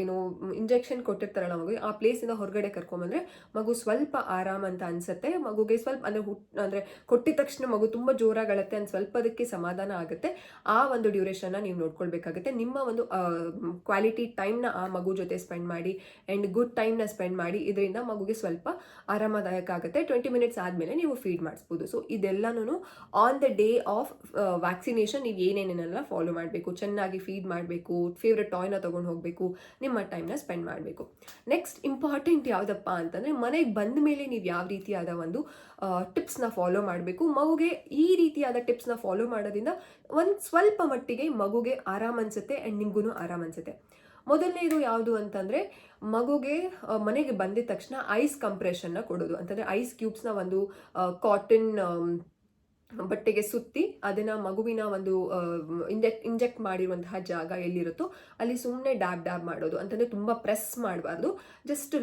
ಏನು ಇಂಜೆಕ್ಷನ್ ಕೊಟ್ಟಿರ್ತಾರಲ್ಲ ಮಗು, ಆ ಪ್ಲೇಸಿಂದ ಹೊರಗಡೆ ಕರ್ಕೊಂಬಂದ್ರೆ ಮಗು ಸ್ವಲ್ಪ ಆರಾಮ ಅಂತ ಅನ್ಸುತ್ತೆ. ಮಗುಗೆ ಸ್ವಲ್ಪ ಅಂದರೆ ಹುಟ್, ಅಂದರೆ ಕೊಟ್ಟಿದ ತಕ್ಷಣ ಮಗು ತುಂಬ ಜೋರಾಗಳತ್ತೆ ಅಂತ ಸ್ವಲ್ಪ ಅದಕ್ಕೆ ಸಮಾಧಾನ ಆಗುತ್ತೆ. ಆ ಒಂದು ಡ್ಯೂರೇಷನ್ನ ನೀವು ನೋಡ್ಕೊಳ್ಬೇಕಾಗುತ್ತೆ. ನಿಮ್ಮ ಒಂದು ಕ್ವಾಲಿಟಿ ಟೈಮ್ನ ಆ ಮಗು ಜೊತೆ ಸ್ಪೆಂಡ್ ಮಾಡಿ ಆ್ಯಂಡ್ ಗುಡ್ ಟೈಮ್ನ ಸ್ಪೆಂಡ್ ಮಾಡಿ, ಇದರಿಂದ ಮಗುಗೆ ಸ್ವಲ್ಪ ಆರಾಮದಾಯಕ ಆಗುತ್ತೆ. ಟ್ವೆಂಟಿ ಮಿನಿಟ್ಸ್ ಆದಮೇಲೆ ನೀವು ಫೀಡ್ ಮಾಡಿಸ್ಬೋದು. ಸೊ ಇದೆಲ್ಲನೂ on the day of vaccination ನೀವು ಏನೇನೇನೆಲ್ಲ ಫಾಲೋ ಮಾಡಬೇಕು, ಚೆನ್ನಾಗಿ ಫೀಡ್ ಮಾಡಬೇಕು ಫೇವ್ರೆಟ್ ಟಾಯ್ನ ತೊಗೊಂಡು ಹೋಗಬೇಕು ನಿಮ್ಮ ಟೈಮ್ನ ಸ್ಪೆಂಡ್ ಮಾಡಬೇಕು. ನೆಕ್ಸ್ಟ್ ಇಂಪಾರ್ಟೆಂಟ್ ಯಾವುದಪ್ಪ ಅಂತಂದರೆ ಮನೆಗೆ ಬಂದ ಮೇಲೆ ನೀವು ಯಾವ ರೀತಿಯಾದ ಒಂದು ಟಿಪ್ಸ್ನ ಫಾಲೋ ಮಾಡಬೇಕು. ಮಗುಗೆ ಈ ರೀತಿಯಾದ ಟಿಪ್ಸ್ನ ಫಾಲೋ ಮಾಡೋದ್ರಿಂದ ಒಂದು ಸ್ವಲ್ಪ ಮಟ್ಟಿಗೆ ಮಗುಗೆ ಆರಾಮ ಅನ್ಸುತ್ತೆ ಆ್ಯಂಡ್ ನಿಮಗೂ ಆರಾಮ ಅನ್ಸುತ್ತೆ. ಮೊದಲನೇದು ಯಾವುದು ಅಂತಂದರೆ ಮಗುಗೆ ಮನೆಗೆ ಬಂದಿದ ತಕ್ಷಣ ಐಸ್ ಕಂಪ್ರೆಷನ್ನ ಕೊಡೋದು. ಅಂತಂದರೆ ಐಸ್ ಕ್ಯೂಬ್ಸ್ನ ಒಂದು ಕಾಟನ್ ಬಟ್ಟೆಗೆ ಸುತ್ತಿ ಅದನ್ನು ಮಗುವಿನ ಒಂದು ಇಂಜೆಕ್ಟ್ ಇಂಜೆಕ್ಟ್ ಮಾಡಿರುವಂತಹ ಜಾಗ ಎಲ್ಲಿರುತ್ತೋ ಅಲ್ಲಿ ಸುಮ್ಮನೆ ಡ್ಯಾಬ್ ಡ್ಯಾಬ್ ಮಾಡೋದು, ಅಂತಂದರೆ ತುಂಬ ಪ್ರೆಸ್ ಮಾಡಬಾರ್ದು. ಜಸ್ಟ್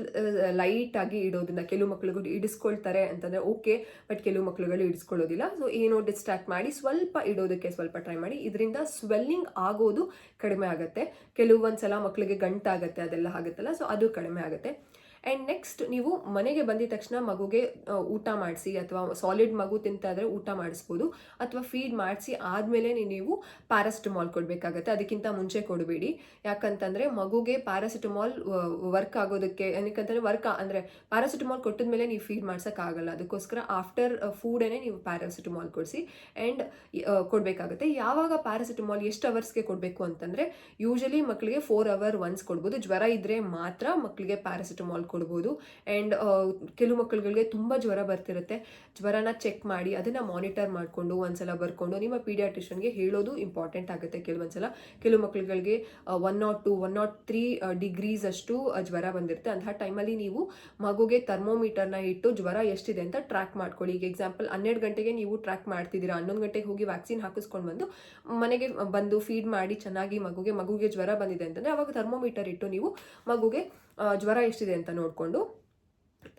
ಲೈಟಾಗಿ ಇಡೋದನ್ನ ಕೆಲವು ಮಕ್ಳುಗಳು ಇಡಿಸ್ಕೊಳ್ತಾರೆ ಅಂತಂದರೆ ಓಕೆ ಬಟ್ ಕೆಲವು ಮಕ್ಳುಗಳು ಇಡಿಸ್ಕೊಳ್ಳೋದಿಲ್ಲ. ಸೊ ಏನೋ ಡಿಸ್ಟ್ರಾಕ್ಟ್ ಮಾಡಿ ಸ್ವಲ್ಪ ಇಡೋದಕ್ಕೆ ಸ್ವಲ್ಪ ಟ್ರೈ ಮಾಡಿ. ಇದರಿಂದ ಸ್ವೆಲ್ಲಿಂಗ್ ಆಗೋದು ಕಡಿಮೆ ಆಗುತ್ತೆ. ಕೆಲವೊಂದ್ಸಲ ಮಕ್ಕಳಿಗೆ ಗಂಟಾಗುತ್ತೆ, ಅದೆಲ್ಲ ಆಗುತ್ತಲ್ಲ ಸೊ ಅದು ಕಡಿಮೆ ಆಗುತ್ತೆ. ಆ್ಯಂಡ್ ನೆಕ್ಸ್ಟ್ ನೀವು ಮನೆಗೆ ಬಂದಿದ ತಕ್ಷಣ ಮಗುಗೆ ಊಟ ಮಾಡಿಸಿ ಅಥವಾ ಸಾಲಿಡ್ ಮಗು ತಿಂತಾದರೆ ಊಟ ಮಾಡಿಸ್ಬೋದು. ಅಥವಾ ಫೀಡ್ ಮಾಡಿಸಿ ಆದಮೇಲೆ ನೀವು ಪ್ಯಾರಾಸಿಟಮಾಲ್ ಕೊಡಬೇಕಾಗತ್ತೆ. ಅದಕ್ಕಿಂತ ಮುಂಚೆ ಕೊಡಬೇಡಿ. ಯಾಕಂತಂದರೆ ಮಗುಗೆ ಪ್ಯಾರಾಸಿಟಮಾಲ್ ವರ್ಕ್ ಆಗೋದಕ್ಕೆ, ಏನಕ್ಕಂತಂದರೆ ವರ್ಕ್ ಅಂದರೆ ಪ್ಯಾರಾಸಿಟಮಾಲ್ ಕೊಟ್ಟಿದ ಮೇಲೆ ನೀವು ಫೀಡ್ ಮಾಡ್ಸೋಕ್ಕಾಗಲ್ಲ. ಅದಕ್ಕೋಸ್ಕರ ಆಫ್ಟರ್ ಫೂಡೇ ನೀವು ಪ್ಯಾರಾಸಿಟಮಾಲ್ ಕೊಡಿಸಿ ಆ್ಯಂಡ್ ಕೊಡಬೇಕಾಗುತ್ತೆ. ಯಾವಾಗ ಪ್ಯಾರಾಸಿಟಮಾಲ್ ಎಷ್ಟು ಅವರ್ಸ್ಗೆ ಕೊಡಬೇಕು ಅಂತಂದರೆ ಯೂಶಲಿ ಮಕ್ಕಳಿಗೆ ಫೋರ್ ಅವರ್ ಒನ್ಸ್ ಕೊಡ್ಬೋದು. ಜ್ವರ ಇದ್ದರೆ ಮಾತ್ರ ಮಕ್ಕಳಿಗೆ ಪ್ಯಾರಾಸಿಟಮಾಲ್ ಕೊಡ್ಬೋದು. ಆ್ಯಂಡ್ ಕೆಲವು ಮಕ್ಕಳುಗಳಿಗೆ ತುಂಬ ಜ್ವರ ಬರ್ತಿರುತ್ತೆ. ಜ್ವರನ ಚೆಕ್ ಮಾಡಿ ಅದನ್ನು ಮಾನಿಟರ್ ಮಾಡಿಕೊಂಡು ಒಂದ್ಸಲ ಬರ್ಕೊಂಡು ನಿಮ್ಮ ಪೀಡಿಯಾಟ್ರಿಷನ್ಗೆ ಹೇಳೋದು ಇಂಪಾರ್ಟೆಂಟ್ ಆಗುತ್ತೆ ಕೆಲವೊಂದ್ಸಲ. ಕೆಲವು ಮಕ್ಕಳುಗಳಿಗೆ one naught two one naught three degrees ಅಷ್ಟು ಜ್ವರ ಬಂದಿರುತ್ತೆ. ಅಂತಹ ಟೈಮಲ್ಲಿ ನೀವು ಮಗುಗೆ ಥರ್ಮೋಮೀಟರ್ನ ಇಟ್ಟು ಜ್ವರ ಎಷ್ಟಿದೆ ಅಂತ ಟ್ರ್ಯಾಕ್ ಮಾಡ್ಕೊಳ್ಳಿ. ಈಗ ಎಕ್ಸಾಂಪಲ್ ಹನ್ನೆರಡು ಗಂಟೆಗೆ ನೀವು ಟ್ರ್ಯಾಕ್ ಮಾಡ್ತಿದ್ದೀರಾ? ಹನ್ನೊಂದು ಗಂಟೆಗೆ ಹೋಗಿ ವ್ಯಾಕ್ಸಿನ್ ಹಾಕಿಸ್ಕೊಂಡು ಬಂದು ಮನೆಗೆ ಬಂದು ಫೀಡ್ ಮಾಡಿ ಚೆನ್ನಾಗಿ ಮಗುಗೆ ಮಗುಗೆ ಜ್ವರ ಬಂದಿದೆ ಅಂತಂದರೆ ಅವಾಗ ಥರ್ಮೋಮೀಟರ್ ಇಟ್ಟು ನೀವು ಮಗುಗೆ ಜ್ವರ ಎಷ್ಟಿದೆ ಅಂತ ನೋಡಿಕೊಂಡು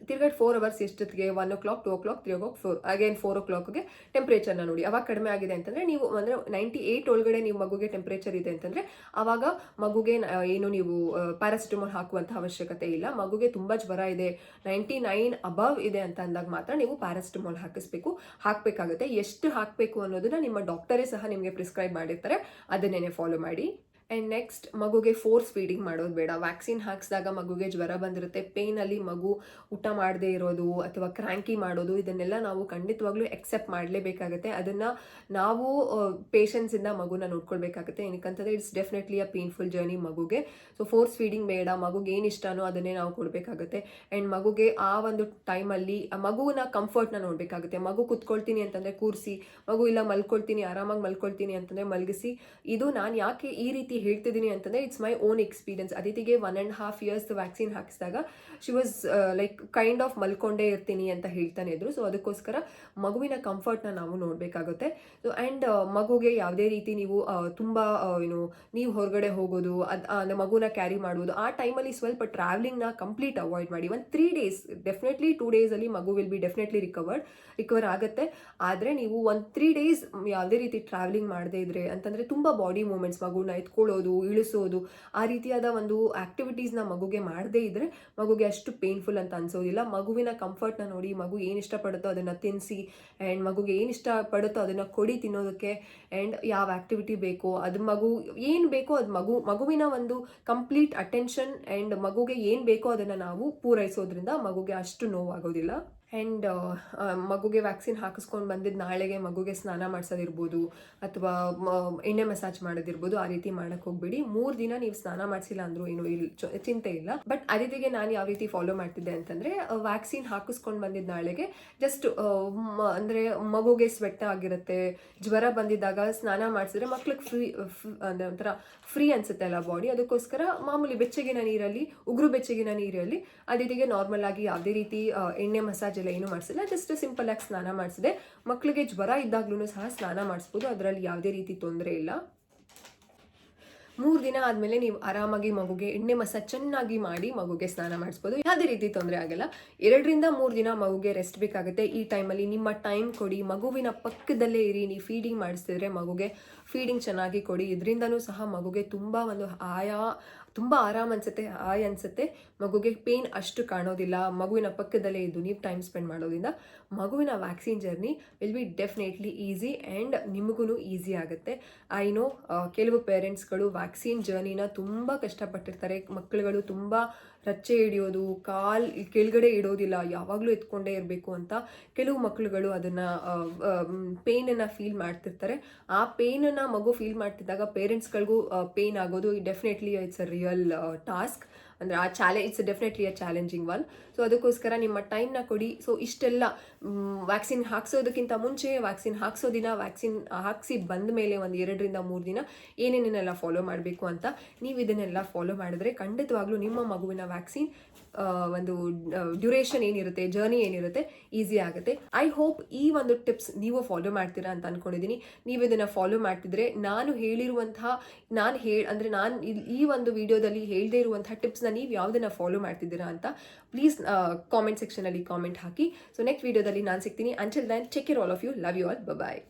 ತಿರ್ಗಾ ಫೋರ್ ಅವರ್ಸ್ ಎಷ್ಟೊತ್ತಿಗೆ one o'clock two o'clock three o'clock four again four ಓ ಕ್ಲಾಕ್ಗೆ ಟೆಂಪ್ರೇಚರ್ನ ನೋಡಿ. ಅವಾಗ ಕಡಿಮೆ ಆಗಿದೆ ಅಂತಂದರೆ ನೀವು ಅಂದರೆ ನೈಂಟಿ ಏಯ್ಟ್ ಒಳಗಡೆ ನೀವು ಮಗುಗೆ ಟೆಂಪ್ರೇಚರ್ ಇದೆ ಅಂತಂದರೆ ಆವಾಗ ಮಗುಗೆ ಏನು ನೀವು ಪ್ಯಾರಾಸಿಟಮಾಲ್ ಹಾಕುವಂಥ ಅವಶ್ಯಕತೆ ಇಲ್ಲ. ಮಗುಗೆ ತುಂಬ ಜ್ವರ ಇದೆ ನೈಂಟಿ ನೈನ್ ಅಬವ್ ಇದೆ ಅಂತ ಅಂದಾಗ ಮಾತ್ರ ನೀವು ಪ್ಯಾರಾಸಿಟಮಾಲ್ ಹಾಕಿಸ್ಬೇಕು. ಹಾಕಬೇಕಾಗುತ್ತೆ. ಎಷ್ಟು ಹಾಕಬೇಕು ಅನ್ನೋದನ್ನ ನಿಮ್ಮ ಡಾಕ್ಟರೇ ಸಹ ನಿಮಗೆ ಪ್ರಿಸ್ಕ್ರೈಬ್ ಮಾಡಿರ್ತಾರೆ. ಅದನ್ನೇ ಫಾಲೋ ಮಾಡಿ. ಆ್ಯಂಡ್ ನೆಕ್ಸ್ಟ್ ಮಗುಗೆ ಫೋರ್ಸ್ ಫೀಡಿಂಗ್ ಮಾಡೋದು ಬೇಡ. ವ್ಯಾಕ್ಸಿನ್ ಹಾಕಿಸಿದಾಗ ಮಗುಗೆ ಜ್ವರ ಬಂದಿರುತ್ತೆ. ಪೇನಲ್ಲಿ ಮಗು ಊಟ ಮಾಡದೇ ಇರೋದು ಅಥವಾ ಕ್ರ್ಯಾಂಕಿ ಮಾಡೋದು, ಇದನ್ನೆಲ್ಲ ನಾವು ಖಂಡಿತವಾಗ್ಲೂ ಎಕ್ಸೆಪ್ಟ್ ಮಾಡಲೇಬೇಕಾಗುತ್ತೆ. ಅದನ್ನು ನಾವು ಪೇಷನ್ಸಿಂದ ಮಗುನ ನೋಡ್ಕೊಳ್ಬೇಕಾಗುತ್ತೆ. ಏನಕ್ಕಂತಂದರೆ it's definitely a painful journey ಮಗುಗೆ. ಸೊ ಫೋರ್ಸ್ ಫೀಡಿಂಗ್ ಬೇಡ. ಮಗುಗೆ ಏನು ಇಷ್ಟನೋ ಅದನ್ನೇ ನಾವು ಕೊಡಬೇಕಾಗುತ್ತೆ. ಆ್ಯಂಡ್ ಮಗುಗೆ ಆ ಒಂದು ಟೈಮಲ್ಲಿ ಮಗುವಿನ ಕಂಫರ್ಟ್ನ ನೋಡಬೇಕಾಗುತ್ತೆ. ಮಗು ಕುತ್ಕೊಳ್ತೀನಿ ಅಂತಂದರೆ ಕೂರಿಸಿ, ಮಗು ಇಲ್ಲ ಮಲ್ಕೊಳ್ತೀನಿ, ಆರಾಮಾಗಿ ಮಲ್ಕೊಳ್ತೀನಿ ಅಂತಂದರೆ ಮಲಗಿಸಿ, ಇದು ನಾನು ಯಾಕೆ ಈ ರೀತಿ ಹೇಳ್ತಿದ್ದೀನಿ ಅಂತಂದರೆ it's my own experience ಅದಿತಿಗೆ one and half years vaccine ಹಾಕಿಸಿದಾಗ she was like kind of ಮಲ್ಕೊಂಡೇ ಇರ್ತೀನಿ ಅಂತ ಹೇಳ್ತಾನೆ ಇದ್ರು. ಸೊ ಅದಕ್ಕೋಸ್ಕರ ಮಗುವಿನ ಕಂಫರ್ಟ್ನ ನಾವು ನೋಡಬೇಕಾಗುತ್ತೆ. ಸೊ ಆ್ಯಂಡ್ ಮಗುಗೆ ಯಾವುದೇ ರೀತಿ ನೀವು ತುಂಬ ಏನು ನೀವು ಹೊರಗಡೆ ಹೋಗೋದು, ಅದು ಮಗುನ ಕ್ಯಾರಿ ಮಾಡೋದು ಆ ಟೈಮಲ್ಲಿ ಸ್ವಲ್ಪ ಟ್ರಾವೆಲಿಂಗ್ನ ಕಂಪ್ಲೀಟ್ ಅವಾಯ್ಡ್ ಮಾಡಿ. ಒಂದು ತ್ರೀ ಡೇಸ್ ಡೆಫಿನೆಟ್ಲಿ ಟೂ ಡೇಸಲ್ಲಿ ಮಗು will be definitely recovered recover ಆಗುತ್ತೆ. ಆದರೆ ನೀವು ಒಂದು ತ್ರೀ ಡೇಸ್ ಯಾವುದೇ ರೀತಿ ಟ್ರಾವೆಲಿಂಗ್ ಮಾಡದೇ ಇದ್ರೆ ಅಂತಂದರೆ ತುಂಬ ಬಾಡಿ ಮೂಮೆಂಟ್ಸ್ ಮಗುನ ಎತ್ಕೊಳ್ಳೋದು ಎತ್ಕೊಳ್ಳೋದು ಇಳಿಸೋದು, ಆ ರೀತಿಯಾದ ಒಂದು ಆಕ್ಟಿವಿಟೀಸ್ನ ಮಗುಗೆ ಮಾಡದೇ ಇದ್ರೆ ಮಗುಗೆ ಅಷ್ಟು ಪೇನ್ಫುಲ್ ಅಂತ ಅನ್ಸೋದಿಲ್ಲ. ಮಗುವಿನ ಕಂಫರ್ಟ್ನ ನೋಡಿ, ಮಗು ಏನು ಇಷ್ಟಪಡುತ್ತೋ ಅದನ್ನು ತಿನ್ನಿಸಿ ಆ್ಯಂಡ್ ಮಗುಗೆ ಏನು ಇಷ್ಟಪಡುತ್ತೋ ಅದನ್ನು ಕೊಡಿ ತಿನ್ನೋದಕ್ಕೆ ಆ್ಯಂಡ್ ಯಾವ ಆ್ಯಕ್ಟಿವಿಟಿ ಬೇಕೋ, ಅದು ಮಗು ಏನು ಬೇಕೋ ಅದು ಮಗು, ಮಗುವಿನ ಒಂದು ಕಂಪ್ಲೀಟ್ ಅಟೆನ್ಷನ್ ಆ್ಯಂಡ್ ಮಗುಗೆ ಏನು ಬೇಕೋ ಅದನ್ನು ನಾವು ಪೂರೈಸೋದ್ರಿಂದ ಮಗುಗೆ ಅಷ್ಟು ನೋವಾಗೋದಿಲ್ಲ. ಆ್ಯಂಡ್ ಮಗುಗೆ ವ್ಯಾಕ್ಸಿನ್ ಹಾಕಿಸ್ಕೊಂಡು ಬಂದಿದ್ದು ನಾಳೆಗೆ ಮಗುಗೆ ಸ್ನಾನ ಮಾಡಿಸೋದಿರ್ಬೋದು ಅಥವಾ ಎಣ್ಣೆ ಮಸಾಜ್ ಮಾಡೋದಿರ್ಬೋದು ಆ ರೀತಿ ಮಾಡಕ್ಕೆ ಹೋಗ್ಬೇಡಿ. ಮೂರು ದಿನ ನೀವು ಸ್ನಾನ ಮಾಡಿಸಿಲ್ಲ ಅಂದ್ರೂ ಏನು ಇಲ್ಲಿ ಚಿಂತೆ ಇಲ್ಲ. ಬಟ್ ಅದಿತಿಗೆ ನಾನು ಯಾವ ರೀತಿ ಫಾಲೋ ಮಾಡ್ತಿದ್ದೆ ಅಂತಂದರೆ ವ್ಯಾಕ್ಸಿನ್ ಹಾಕಿಸ್ಕೊಂಡು ಬಂದಿದ್ದು ನಾಳೆಗೆ ಜಸ್ಟ್ ಅಂದರೆ ಮಗುಗೆ ಸ್ವೆಟ್ ಆಗಿರುತ್ತೆ, ಜ್ವರ ಬಂದಿದ್ದಾಗ ಸ್ನಾನ ಮಾಡಿಸಿದ್ರೆ ಮಕ್ಳಿಗೆ ಫ್ರೀ ಅಂದರೆ ಒಂಥರ ಫ್ರೀ ಅನ್ಸುತ್ತೆ ಅಲ್ಲ ಬಾಡಿ ಅದಕ್ಕೋಸ್ಕರ ಮಾಮೂಲಿ ಬೆಚ್ಚಗಿನ ನೀರಲ್ಲಿ, ಉಗುರು ಬೆಚ್ಚಗಿನ ನೀರಲ್ಲಿ ಅದಿತಿಗೆ ನಾರ್ಮಲ್ ಆಗಿ ಯಾವುದೇ ರೀತಿ ಎಣ್ಣೆ ಮಸಾಜ್ ಎಲ್ಲ ಏನೂ ಮಾಡಿಸಿಲ್ಲ ಜಸ್ಟ್ ಸಿಂಪಲ್ ಆಗಿ ಸ್ನಾನ ಮಾಡಿಸಿದೆ. ಮಕ್ಕಳಿಗೆ ಜ್ವರ ಇದ್ದಾಗ್ಲೂ ಸಹ ಸ್ನಾನ ಮಾಡಿಸ್ಬೋದು, ಅದರಲ್ಲಿ ಯಾವುದೇ ರೀತಿ ತೊಂದರೆ ಇಲ್ಲ. ಮೂರು ದಿನ ಆದಮೇಲೆ ನೀವು ಆರಾಮಾಗಿ ಮಗುಗೆ ಎಣ್ಣೆ ಮಸ ಚೆನ್ನಾಗಿ ಮಾಡಿ ಮಗುಗೆ ಸ್ನಾನ ಮಾಡಿಸ್ಬೋದು. ಯಾವುದೇ ರೀತಿ ತೊಂದರೆ ಆಗಲ್ಲ. ಎರಡರಿಂದ ಮೂರು ದಿನ ಮಗುಗೆ ರೆಸ್ಟ್ ಬೇಕಾಗುತ್ತೆ. ಈ ಟೈಮಲ್ಲಿ ನಿಮ್ಮ ಟೈಮ್ ಕೊಡಿ, ಮಗುವಿನ ಪಕ್ಕದಲ್ಲೇ ಇರಿ. ನೀವು ಫೀಡಿಂಗ್ ಮಾಡಿಸ್ತಿದ್ರೆ ಮಗುಗೆ ಫೀಡಿಂಗ್ ಚೆನ್ನಾಗಿ ಕೊಡಿ. ಇದರಿಂದನೂ ಸಹ ಮಗುಗೆ ತುಂಬ ಒಂದು ಆಯಾ ತುಂಬ ಆರಾಮ್ ಅನ್ಸುತ್ತೆ, ಹಾಯ್ ಅನ್ಸುತ್ತೆ. ಮಗುಗೆ ಪೇನ್ ಅಷ್ಟು ಕಾಣೋದಿಲ್ಲ. ಮಗುವಿನ ಪಕ್ಕದಲ್ಲೇ ಇದ್ದು ನೀವು ಟೈಮ್ ಸ್ಪೆಂಡ್ ಮಾಡೋದ್ರಿಂದ ಮಗುವಿನ vaccine journey will be definitely easy and ನಿಮಗೂ ಈಸಿ ಆಗುತ್ತೆ. ಐ ನೋ ಕೆಲವು ಪೇರೆಂಟ್ಸ್ಗಳು ವ್ಯಾಕ್ಸಿನ್ ಜರ್ನಿನ ತುಂಬ ಕಷ್ಟಪಟ್ಟಿರ್ತಾರೆ. ಮಕ್ಕಳುಗಳು ತುಂಬ ರಚ್ಚೆ ಹಿಡಿಯೋದು, ಕಾಲ್ ಕೆಳಗಡೆ ಇಡೋದಿಲ್ಲ, ಯಾವಾಗಲೂ ಎತ್ಕೊಂಡೇ ಇರಬೇಕು ಅಂತ ಕೆಲವು ಮಕ್ಕಳುಗಳು ಅದನ್ನು ಪೇನನ್ನು ಫೀಲ್ ಮಾಡ್ತಿರ್ತಾರೆ. ಆ ಪೇನನ್ನು ಮಗು ಫೀಲ್ ಮಾಡ್ತಿದ್ದಾಗ ಪೇರೆಂಟ್ಸ್ಗಳಿಗೂ ಪೇನ್ ಆಗೋದು definitely it's a real task ಅಂದರೆ ಆ ಚಾಲೆ it's definitely a challenging one so ಅದಕ್ಕೋಸ್ಕರ ನಿಮ್ಮ ಟೈಮ್ನ ಕೊಡಿ. ಸೊ ಇಷ್ಟೆಲ್ಲ ವ್ಯಾಕ್ಸಿನ್ ಹಾಕ್ಸೋದಕ್ಕಿಂತ ಮುಂಚೆ ವ್ಯಾಕ್ಸಿನ್ ಹಾಕ್ಸೋ ದಿನ ವ್ಯಾಕ್ಸಿನ್ ಹಾಕಿಸಿ ಬಂದ ಮೇಲೆ ಒಂದು ಎರಡರಿಂದ ಮೂರು ದಿನ ಏನೇನೇನೆಲ್ಲ ಫಾಲೋ ಮಾಡಬೇಕು ಅಂತ ನೀವು ಇದನ್ನೆಲ್ಲ ಫಾಲೋ ಮಾಡಿದ್ರೆ ಖಂಡಿತವಾಗ್ಲೂ ನಿಮ್ಮ ಮಗುವಿನ ವ್ಯಾಕ್ಸಿನ್ ಒಂದು ಡ್ಯೂರೇಷನ್ ಏನಿರುತ್ತೆ ಜರ್ನಿ ಏನಿರುತ್ತೆ ಈಸಿ ಆಗುತ್ತೆ. ಐ ಹೋಪ್ ಈ ಒಂದು ಟಿಪ್ಸ್ ನೀವು ಫಾಲೋ ಮಾಡ್ತೀರಾ ಅಂತ ಅನ್ಕೊಂಡಿದ್ದೀನಿ ನೀವು ಇದನ್ನು ಫಾಲೋ ಮಾಡ್ತಿದ್ರೆ ನಾನು ಹೇಳಿರುವಂತಹ ನಾನು ಹೇಳ ಅಂದರೆ ನಾನು ಈ ಒಂದು ವಿಡಿಯೋದಲ್ಲಿ ಹೇಳದೇ ಇರುವಂತಹ ಟಿಪ್ಸ್ನ ನೀವು ಯಾವುದನ್ನು ಫಾಲೋ ಮಾಡ್ತಿದ್ದೀರಾ ಅಂತ ಪ್ಲೀಸ್ ಕಾಮೆಂಟ್ ಸೆಕ್ಷನಲ್ಲಿ ಕಾಮೆಂಟ್ ಹಾಕಿ. ಸೊ ನೆಕ್ಸ್ಟ್ ವಿಡಿಯೋದಲ್ಲಿ ನಾನು ಸಿಗ್ತೀನಿ. ಅಂಟಿಲ್ ದನ್ ಚೆಕ್ ಇರ್ all of you love you all bye